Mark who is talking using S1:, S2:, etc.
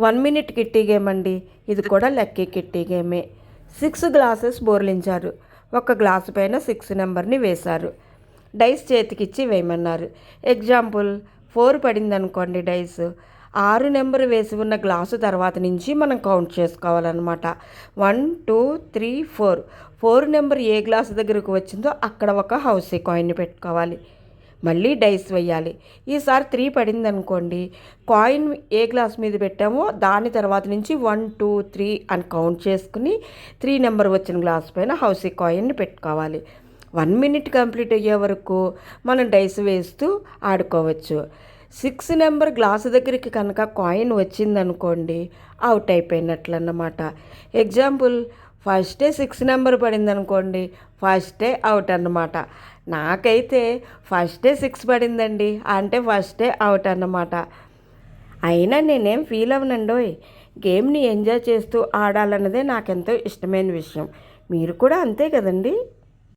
S1: One minute kitty game అండి ఇది కూడా లక్కీ కిట్టి గేమే సిక్స్ గ్లాసెస్ బోర్లించారు. ఒక గ్లాసు పైన సిక్స్ నెంబర్ని వేశారు. డైస్ చేతికిచ్చి వేయమన్నారు. ఎగ్జాంపుల్ ఫోర్ పడింది అనుకోండి డైస్. ఆరు నెంబర్ వేసి ఉన్న గ్లాసు తర్వాత నుంచి మనం కౌంట్ చేసుకోవాలన్నమాట. One two three four. Four number ఏ గ్లాసు దగ్గరకు వచ్చిందో అక్కడ ఒక హౌసీ కాయిన్ పెట్టుకోవాలి. మళ్ళీ డైస్ వేయాలి. ఈసారి త్రీ పడింది అనుకోండి కాయిన్ ఏ గ్లాస్ మీద పెట్టామో దాని తర్వాత నుంచి వన్ టూ త్రీ అని కౌంట్ చేసుకుని త్రీ నెంబర్ వచ్చిన గ్లాస్ పైన హౌసీ కాయిన్ని పెట్టుకోవాలి. వన్ మినిట్ కంప్లీట్ అయ్యే వరకు మనం డైస్ వేస్తూ ఆడుకోవచ్చు. సిక్స్ నెంబర్ గ్లాసు దగ్గరికి కనుక కాయిన్ వచ్చిందనుకోండి అవుట్ అయిపోయినట్లు అన్నమాట ఎగ్జాంపుల్ ఫస్టే సిక్స్ నెంబర్ పడింది అనుకోండి ఫస్టే అవుట్ అన్నమాట. నాకైతే ఫస్టే సిక్స్ పడిందండి అంటే ఫస్టే అవుట్ అన్నమాట. అయినా నేనేం ఫీల్ అవనండోయ్ గేమ్ని ఎంజాయ్ చేస్తూ ఆడాలన్నదే నాకెంతో ఇష్టమైన విషయం. మీరు కూడా అంతే కదండి?